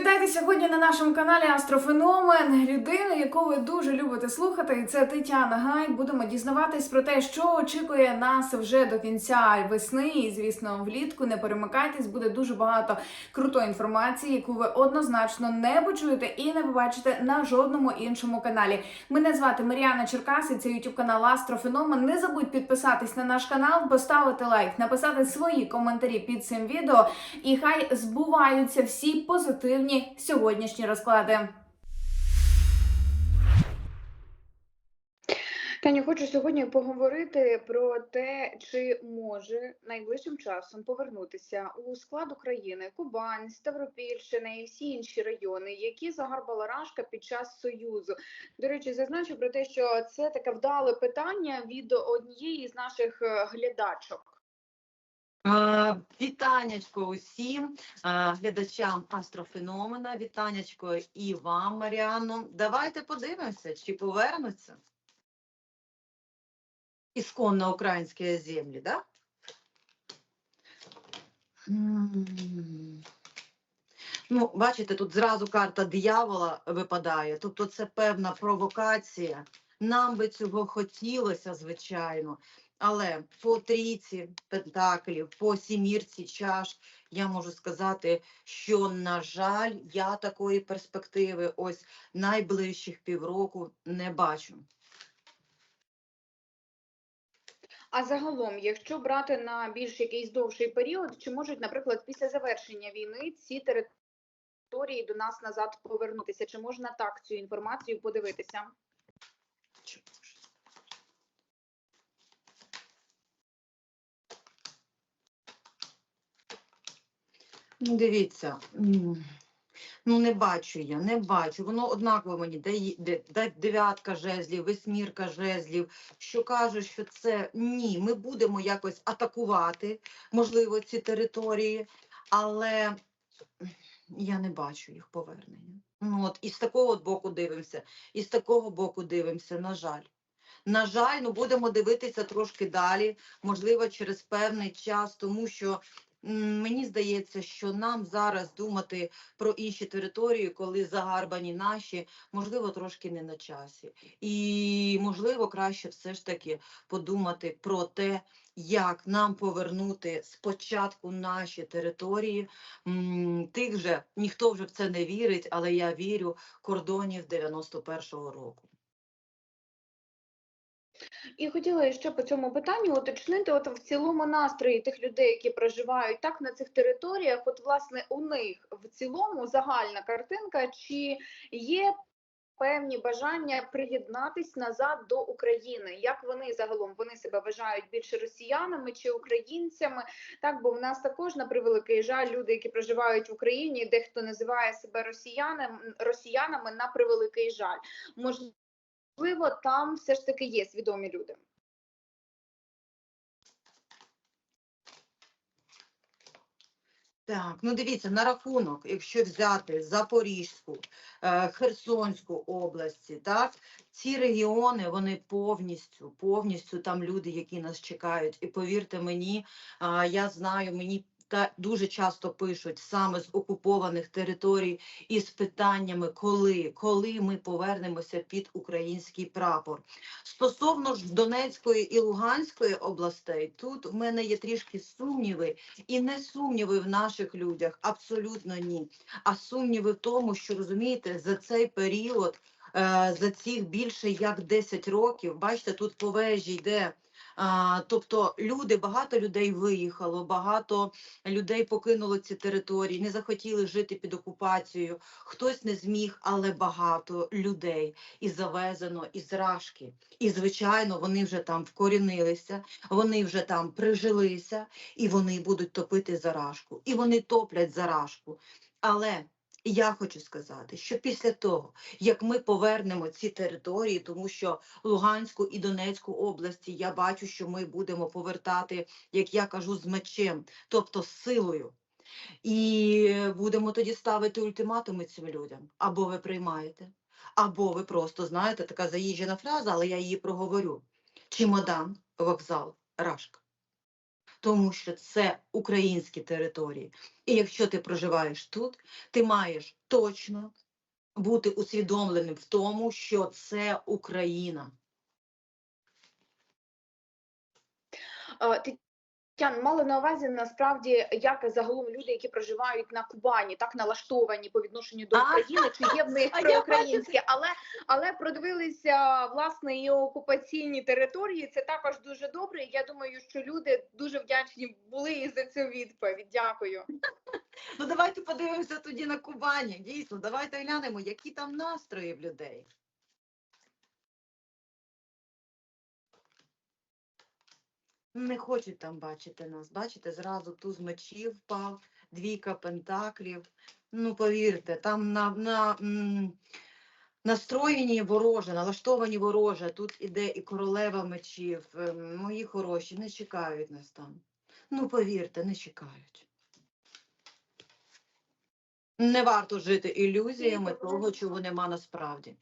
вітайте сьогодні на нашому каналі Астрофеномен. Людину, яку ви дуже любите слухати, і це Тетяна Гай. Будемо дізнаватись про те, що очікує нас вже до кінця весни. І звісно, влітку не перемикайтесь. Буде дуже багато крутої інформації, яку ви однозначно не почуєте і не побачите на жодному іншому каналі. Мене звати Мар'яна Черкас, і це YouTube канал Астрофеномен. Не забудь підписатись на наш канал, поставити лайк, написати свої коментарі під цим відео. І хай збуваються всі позитивні сьогоднішні розклади. Таню, хочу сьогодні поговорити про те, чи може найближчим часом повернутися у склад України Кубань, Ставропільщина і всі інші райони, які загарбала Рашка під час союзу. До речі, зазначу про те, що це таке вдале питання від однієї з наших е, глядачок. А, Вітанечко усім глядачам астрофеномена, вітанечко і вам, Маріано. Давайте подивимося, чи повернуться ісконно українські землі, да? Ну, бачите, тут зразу карта диявола випадає, тобто це певна провокація. Нам би цього хотілося, звичайно, але по трійці пентаклів, по сімірці чаш я можу сказати, що, на жаль, я такої перспективи ось найближчих півроку не бачу. А загалом, якщо брати на більш якийсь довший період, чи можуть, наприклад, після завершення війни ці території до нас назад повернутися? Чи можна так цю інформацію подивитися? Чи може? Ну, дивіться, ну не бачу я, не бачу. Воно однаково мені дає де- де- дев'ятка жезлів, восьмірка жезлів, що кажуть, що це ні, ми будемо якось атакувати, можливо, ці території, але я не бачу їх повернення. Ну от і з такого боку дивимося, і з такого боку дивимося, на жаль. На жаль, ну будемо дивитися трошки далі, можливо, через певний час, тому що мені здається, що нам зараз думати про інші території, коли загарбані наші, можливо, трошки не на часі. І можливо, краще все ж таки подумати про те, як нам повернути спочатку наші території. Тих же ніхто вже в це не вірить, але я вірю кордонів 91-го року. І хотіла ще по цьому питанню уточнити, от в цілому настрої тих людей, які проживають так на цих територіях, от власне у них в цілому загальна картинка, чи є певні бажання приєднатись назад до України? Як вони загалом вони себе вважають більше росіянами чи українцями? Так, бо в нас також на превеликий жаль, люди, які проживають в Україні, дехто називає себе росіянами, росіянами на превеликий жаль. Можливо, можливо, там все ж таки є свідомі люди. Так, ну дивіться, на рахунок, якщо взяти Запорізьку, е, Херсонську області, так, ці регіони, вони повністю, повністю там люди, які нас чекають. І повірте мені, я знаю, мені дуже часто пишуть саме з окупованих територій із питаннями, коли, коли ми повернемося під український прапор. Стосовно ж Донецької і Луганської областей, тут в мене є трішки сумніви, і не сумніви в наших людях, абсолютно ні. А сумніви в тому, що розумієте, за цей період, е, за цих більше як 10 років, бачите, тут по вежі йде. Тобто люди, багато людей виїхало, багато людей покинуло ці території, не захотіли жити під окупацією. Хтось не зміг, але багато людей і завезено із Рашки. І звичайно, вони вже там вкорінилися, вони вже там прижилися, і вони будуть топити зарашку, і вони топлять зарашку. Але я хочу сказати, що після того, як ми повернемо ці території, тому що Луганську і Донецьку області я бачу, що ми будемо повертати, як я кажу, з мечем, тобто з силою. І будемо тоді ставити ультиматуми цим людям. Або ви приймаєте, або ви просто знаєте, така заїжджена фраза, але я її проговорю. Чемодан, вокзал, рашка. Тому що це українські території. І якщо ти проживаєш тут, ти маєш точно бути усвідомленим в тому, що це Україна. Тетяна, мала на увазі насправді, як загалом люди, які проживають на Кубані, так налаштовані по відношенню до України, чи є в них проукраїнське, але але продивилися власне і окупаційні території. Це також дуже добре. Я думаю, що люди дуже вдячні були і за цю відповідь. Дякую. Ну давайте подивимося тоді на Кубані. Дійсно, давайте глянемо, які там настрої в людей. Не хочуть там бачити нас. Бачите, зразу туз мечів впав, двійка пентаклів. Ну, повірте, там на, на м, настроєні вороже, налаштовані вороже. Тут іде і королева мечів. Ем, Мої хороші, не чекають нас там. Ну, повірте, не чекають. Не варто жити ілюзіями того, чого нема насправді.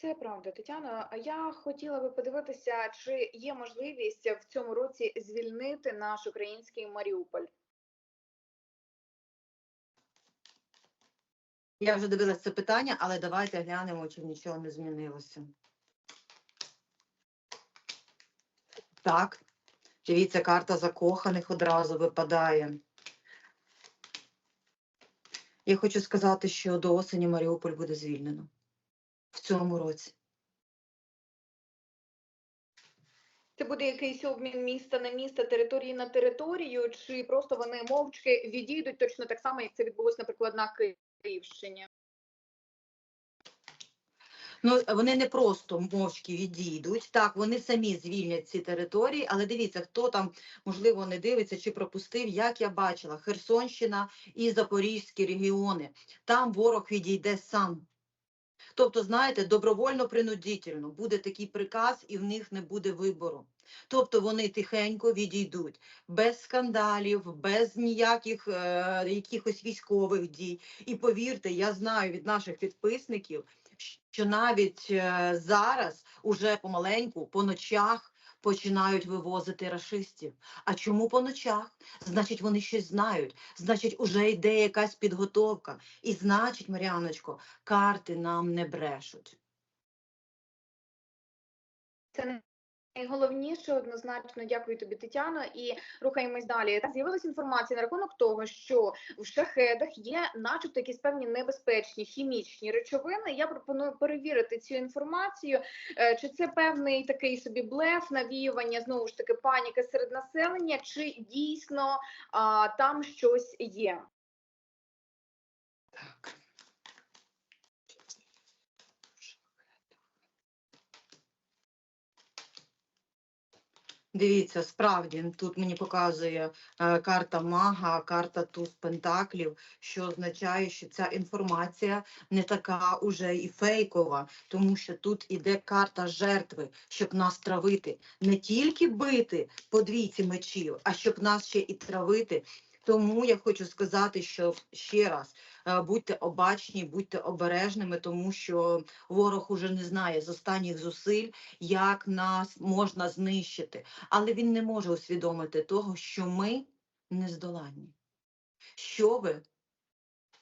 Це правда, Тетяна. А я хотіла би подивитися, чи є можливість в цьому році звільнити наш український Маріуполь. Я вже дивилася це питання, але давайте глянемо, чи нічого не змінилося. Так, дивіться, карта закоханих одразу випадає. Я хочу сказати, що до осені Маріуполь буде звільнено в цьому році. Це буде якийсь обмін міста на місто, території на територію, чи просто вони мовчки відійдуть точно так само, як це відбулося, наприклад, на Київщині. Ну, вони не просто мовчки відійдуть, так, вони самі звільнять ці території, але дивіться, хто там, можливо, не дивиться чи пропустив, як я бачила, Херсонщина і Запорізькі регіони. Там ворог відійде сам. Тобто, знаєте, добровольно-принудительно буде такий приказ, і в них не буде вибору. Тобто вони тихенько відійдуть, без скандалів, без ніяких е, якихось військових дій. І повірте, я знаю від наших підписників, що навіть е, зараз уже помаленьку по ночах починають вивозити рашистів. А чому по ночах? Значить, вони щось знають. Значить, уже йде якась підготовка. І значить, Маріаночко, карти нам не брешуть. Це найголовніше однозначно. Дякую тобі, Тетяно. І рухаємось далі. З'явилася інформація на рахунок того, що в шахедах є, начебто, якісь певні небезпечні хімічні речовини. Я пропоную перевірити цю інформацію. Е, Чи це певний такий собі блеф, навіювання знову ж таки паніки серед населення, чи дійсно а, там щось є? Так. Дивіться, справді тут мені показує е, карта мага, карта туз пентаклів, що означає, що ця інформація не така уже і фейкова, тому що тут іде карта жертви, щоб нас травити, не тільки бити по двійці мечів, а щоб нас ще і травити. Тому я хочу сказати, що ще раз будьте обачні, будьте обережними, тому що ворог уже не знає з останніх зусиль, як нас можна знищити. Але він не може усвідомити того, що ми нездоланні. Що би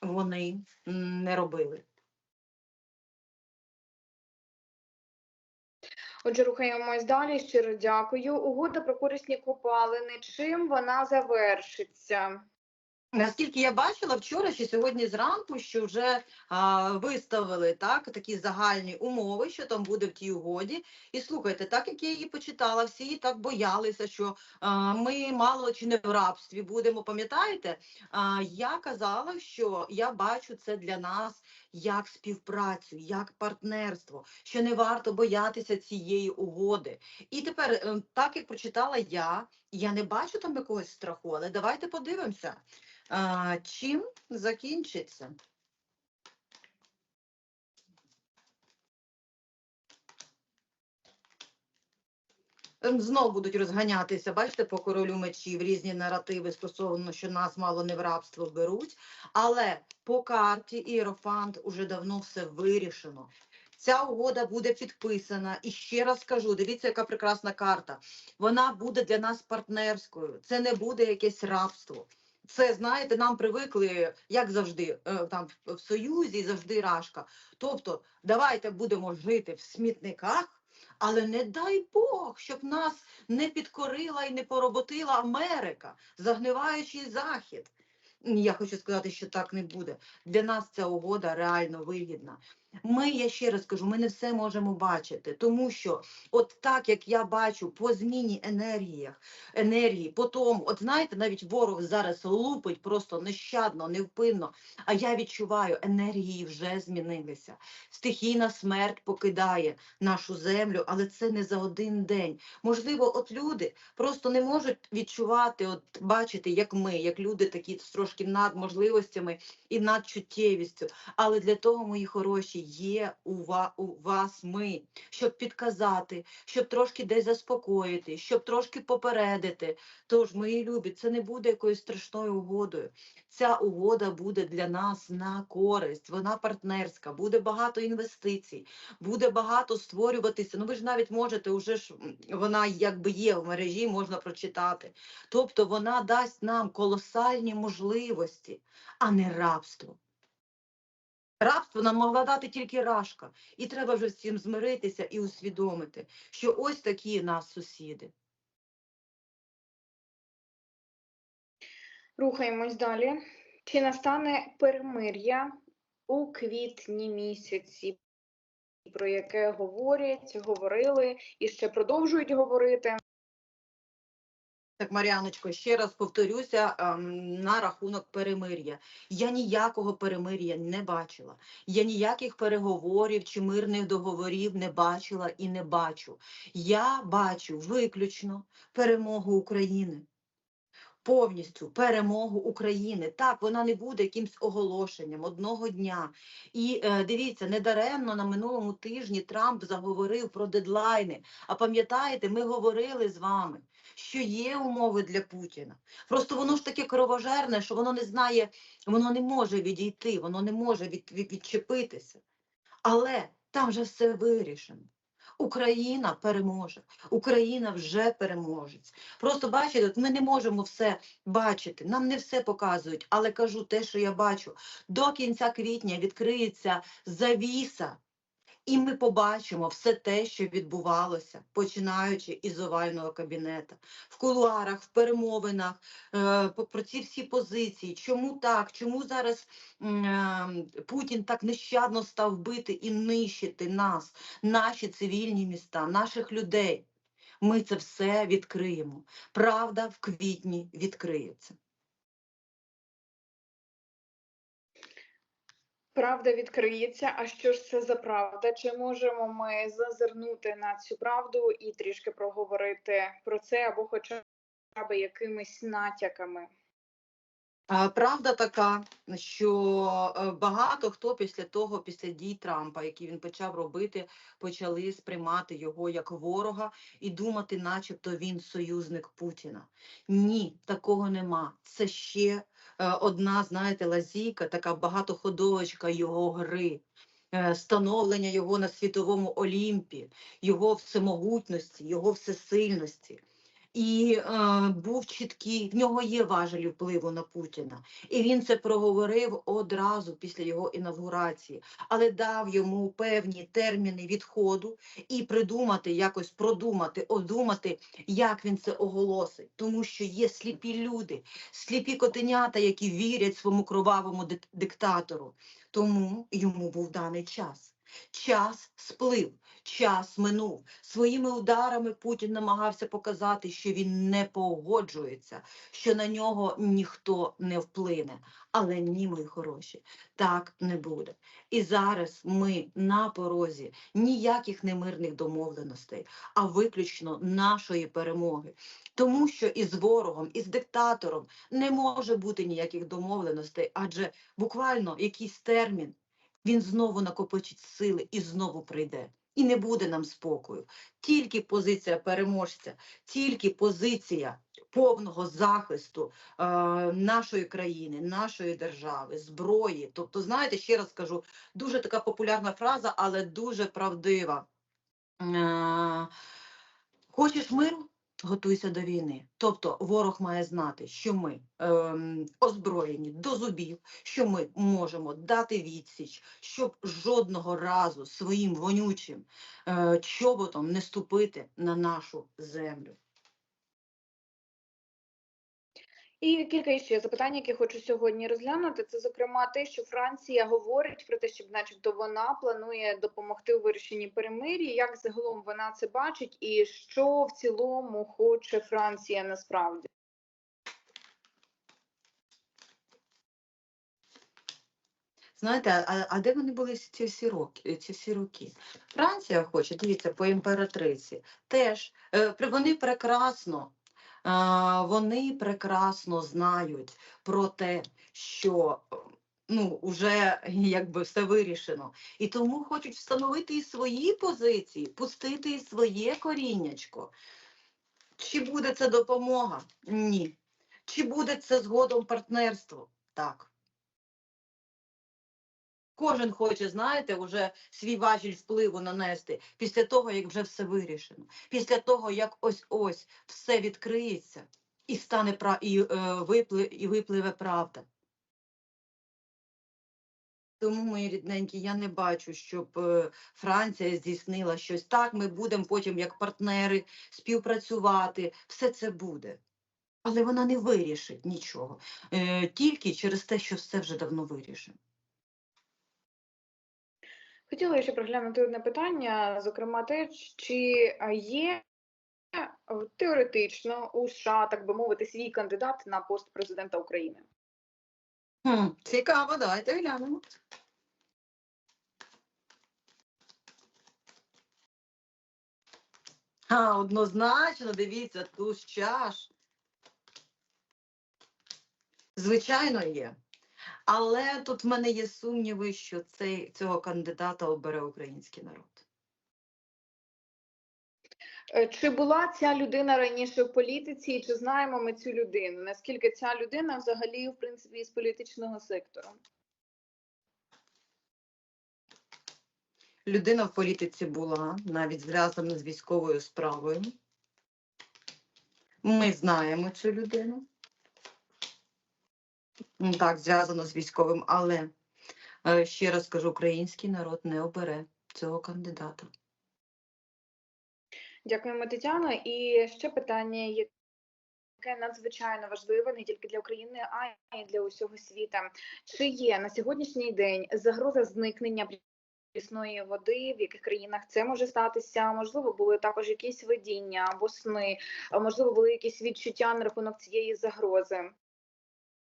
вони не робили. Отже, рухаємось далі. Щиро дякую. Угода про корисні копалини. Чим вона завершиться? Наскільки я бачила вчора чи сьогодні зранку, що вже а, виставили так, такі загальні умови, що там буде в тій угоді. І слухайте, так як я її почитала, всі так боялися, що а, ми мало чи не в рабстві будемо. Пам'ятаєте? А, я казала, що я бачу це для нас як співпрацю, як партнерство, що не варто боятися цієї угоди. І тепер, е, так як прочитала я, я не бачу там якогось страху, але давайте подивимося. Чим закінчиться? Знов будуть розганятися, бачите, по королю мечів різні наративи стосовно, що нас мало не в рабство беруть. Але по карті Іерофант уже давно все вирішено. Ця угода буде підписана. І ще раз кажу: дивіться, яка прекрасна карта. Вона буде для нас партнерською. Це не буде якесь рабство. Це знаєте, нам привикли, як завжди, е, там в Союзі завжди рашка. Тобто, давайте будемо жити в смітниках, але не дай Бог, щоб нас не підкорила і не пороботила Америка, загниваючий захід. Я хочу сказати, що так не буде. Для нас ця угода реально вигідна. Ми, я ще раз кажу, ми не все можемо бачити, тому що от так як я бачу по зміні енергіях, енергії, по тому, от знаєте, навіть ворог зараз лупить просто нещадно, невпинно. А я відчуваю, енергії вже змінилися. Стихійна смерть покидає нашу землю, але це не за один день. Можливо, от люди просто не можуть відчувати, от бачити, як ми, як люди такі трошки над можливостями і над чуттєвістю. Але для того, мої хороші, є у, ва, у вас ми, щоб підказати, щоб трошки десь заспокоїти, щоб трошки попередити. Тож, мої любі, це не буде якоюсь страшною угодою. Ця угода буде для нас на користь, вона партнерська, буде багато інвестицій, буде багато створюватися. Ну ви ж навіть можете, уже ж вона якби є в мережі, можна прочитати. Тобто вона дасть нам колосальні можливості, а не рабство. Рабство нам могла дати тільки рашка, і треба вже з цим змиритися і усвідомити, що ось такі нас сусіди. Рухаємось далі. Чи настане перемир'я у квітні місяці, про яке говорять, говорили і ще продовжують говорити? Так, Мар'яночко, ще раз повторюся ем, на рахунок перемир'я. Я ніякого перемир'я не бачила. Я ніяких переговорів чи мирних договорів не бачила і не бачу. Я бачу виключно перемогу України. Повністю перемогу України. Так, вона не буде якимсь оголошенням одного дня. І е, дивіться, недаремно на минулому тижні Трамп заговорив про дедлайни. А пам'ятаєте, ми говорили з вами, що є умови для Путіна. Просто воно ж таке кровожерне, що воно не знає, воно не може відійти, воно не може від, від, відчепитися. Але там же все вирішено. Україна переможе, Україна вже переможець. Просто бачите, ми не можемо все бачити, нам не все показують, але кажу те, що я бачу. До кінця квітня відкриється завіса, і ми побачимо все те, що відбувалося, починаючи із овального кабінета, в кулуарах, в перемовинах, е, про ці всі позиції. Чому так? Чому зараз е, Путін так нещадно став бити і нищити нас, наші цивільні міста, наших людей? Ми це все відкриємо. Правда в квітні відкриється. Правда відкриється. А що ж це за правда? Чи можемо ми зазирнути на цю правду і трішки проговорити про це або хоча б якимись натяками? Правда така, що е, багато хто після того, після дій Трампа, які він почав робити, почали сприймати його як ворога і думати, начебто він союзник Путіна. Ні, такого нема. Це ще одна, знаєте, лазійка, така багатоходовочка його гри. е, Становлення його на світовому Олімпі, його всемогутності, його всесильності. І е, був чіткий, в нього є важелі впливу на Путіна. І він це проговорив одразу після його інавгурації, але дав йому певні терміни відходу і придумати, якось продумати, одумати, як він це оголосить. Тому що є сліпі люди, сліпі котенята, які вірять своєму кровавому диктатору. Тому йому був даний час. Час сплив, час минув. Своїми ударами Путін намагався показати, що він не погоджується, що на нього ніхто не вплине. Але ні, мої хороші, так не буде. І зараз ми на порозі ніяких немирних домовленостей, а виключно нашої перемоги. Тому що із ворогом, із диктатором не може бути ніяких домовленостей, адже буквально якийсь термін він знову накопичить сили і знову прийде. І не буде нам спокою. Тільки позиція переможця, тільки позиція повного захисту е, нашої країни, нашої держави, зброї. Тобто, знаєте, ще раз скажу, дуже така популярна фраза, але дуже правдива. Е, Хочеш миру? Готуйся до війни. Тобто ворог має знати, що ми ем, озброєні до зубів, що ми можемо дати відсіч, щоб жодного разу своїм вонючим е, чоботом не ступити на нашу землю. І кілька ще запитань, які хочу сьогодні розглянути. Це зокрема те, що Франція говорить про те, щоб, начебто, вона планує допомогти у вирішенні перемир'я. Як загалом вона це бачить, і що в цілому хоче Франція насправді? Знаєте, а, а де вони були ці всі роки? Ці всі роки? Франція хоче, дивіться, по імператриці. Теж е, вони прекрасно, вони прекрасно знають про те, що ну, вже якби все вирішено. І тому хочуть встановити і свої позиції, пустити і своє коріннячко. Чи буде це допомога? Ні. Чи буде це згодом партнерство? Так. Кожен хоче, знаєте, вже свій важіль впливу нанести після того, як вже все вирішено, після того, як ось ось все відкриється і стане і, е, випли... і випливе правда. Тому, мої рідненькі, я не бачу, щоб е, Франція здійснила щось так. Ми будемо потім, як партнери, співпрацювати. Все це буде. Але вона не вирішить нічого. Е, тільки через те, що все вже давно вирішено. Хотіла ще проглянути одне питання, зокрема те, чи є е, теоретично у США, так би мовити, свій кандидат на пост президента України. Цікаво, давайте глянемо. А, однозначно, дивіться, туз чаш. Звичайно, є. Але тут в мене є сумніви, що цей, цього кандидата обере український народ. Е, Чи була ця людина раніше в політиці, і чи знаємо ми цю людину? Наскільки ця людина взагалі, в принципі, із політичного сектору? Людина в політиці була, навіть зв'язана з військовою справою. Ми знаємо цю людину. Так, зв'язано з військовим, але е, ще раз кажу, український народ не обере цього кандидата. Дякуємо, Тетяно. І ще питання, яке надзвичайно важливе не тільки для України, а й для усього світу. Чи є на сьогоднішній день загроза зникнення прісної води, в яких країнах це може статися? Можливо, були також якісь видіння або сни, можливо, були якісь відчуття на рахунок цієї загрози.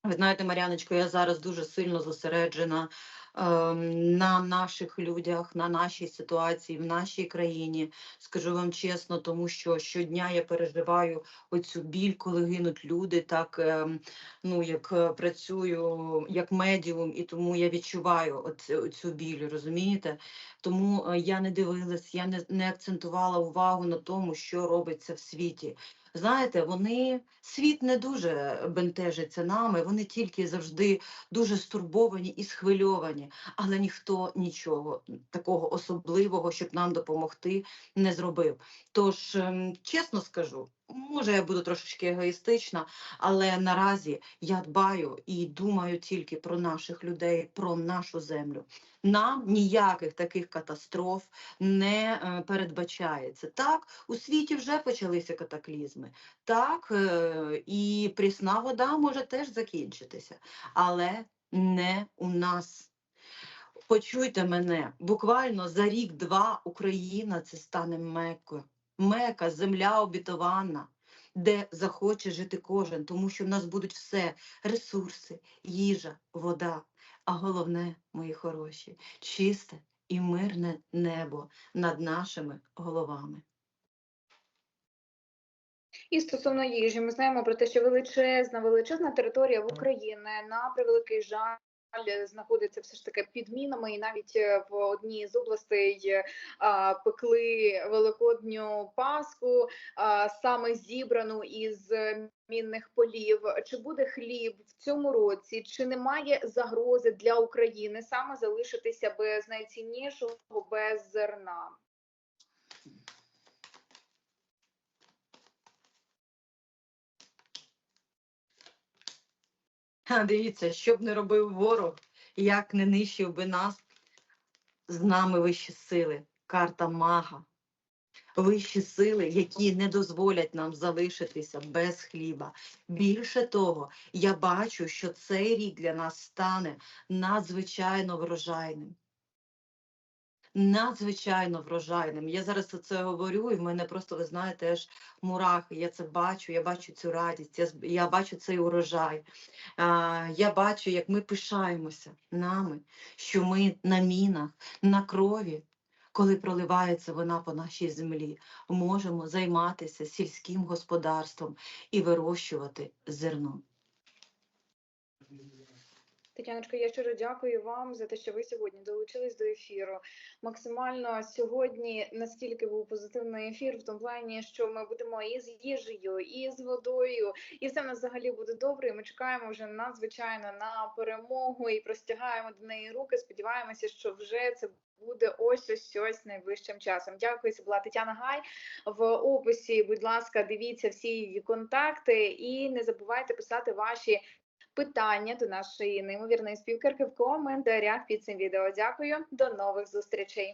Ви знаєте, Мар'яночко, я зараз дуже сильно зосереджена ем, на наших людях, на нашій ситуації в нашій країні. Скажу вам чесно, тому що щодня я переживаю оцю біль, коли гинуть люди, так ем, ну як е, працюю як медіум, і тому я відчуваю оцю, оцю біль, розумієте? Тому е, я не дивилась, я не, не акцентувала увагу на тому, що робиться в світі. Знаєте, вони світ не дуже бентежиться нами, вони тільки завжди дуже стурбовані і схвильовані, але ніхто нічого такого особливого, щоб нам допомогти, не зробив. Тож, ем, чесно скажу, може, я буду трошечки егоїстична, але наразі я дбаю і думаю тільки про наших людей, про нашу землю. Нам ніяких таких катастроф не е, передбачається. Так, у світі вже почалися катаклізми. Так, е, і прісна вода може теж закінчитися, але не у нас. Почуйте мене, буквально за рік-два Україна це стане Меккою. Мека, земля обітована, де захоче жити кожен, тому що в нас будуть все ресурси, їжа, вода. А головне, мої хороші, чисте і мирне небо над нашими головами. І стосовно їжі, ми знаємо про те, що величезна, величезна територія в Україні на превеликий жаль знаходиться все ж таки під мінами, і навіть е, в одній з областей е, а, пекли великодню паску, а, саме зібрану із мінних полів. Чи буде хліб в цьому році? Чи немає загрози для України саме залишитися без найціннішого без зерна? Дивіться, що б не робив ворог, як не нищив би нас, з нами вищі сили, карта мага. Вищі сили, які не дозволять нам залишитися без хліба. Більше того, я бачу, що цей рік для нас стане надзвичайно врожайним. Надзвичайно врожайним. Я зараз це говорю, і в мене просто, ви знаєте, аж мурахи. Я це бачу, я бачу цю радість, я, я бачу цей урожай. А, я бачу, як ми пишаємося нами, що ми на мінах, на крові, коли проливається вона по нашій землі, можемо займатися сільським господарством і вирощувати зерно. Тетяночка, я щиро дякую вам за те, що ви сьогодні долучились до ефіру. Максимально сьогодні настільки був позитивний ефір, в тому плані, що ми будемо і з їжею, і з водою, і все в нас взагалі буде добре. І ми чекаємо вже надзвичайно на перемогу і простягаємо до неї руки. Сподіваємося, що вже це. Буде ось ось ось найближчим часом. Дякую. Це була Тетяна Гай. В описі, будь ласка, дивіться всі її контакти і не забувайте писати ваші питання до нашої неймовірної співкерки в коментарях під цим відео. Дякую, до нових зустрічей.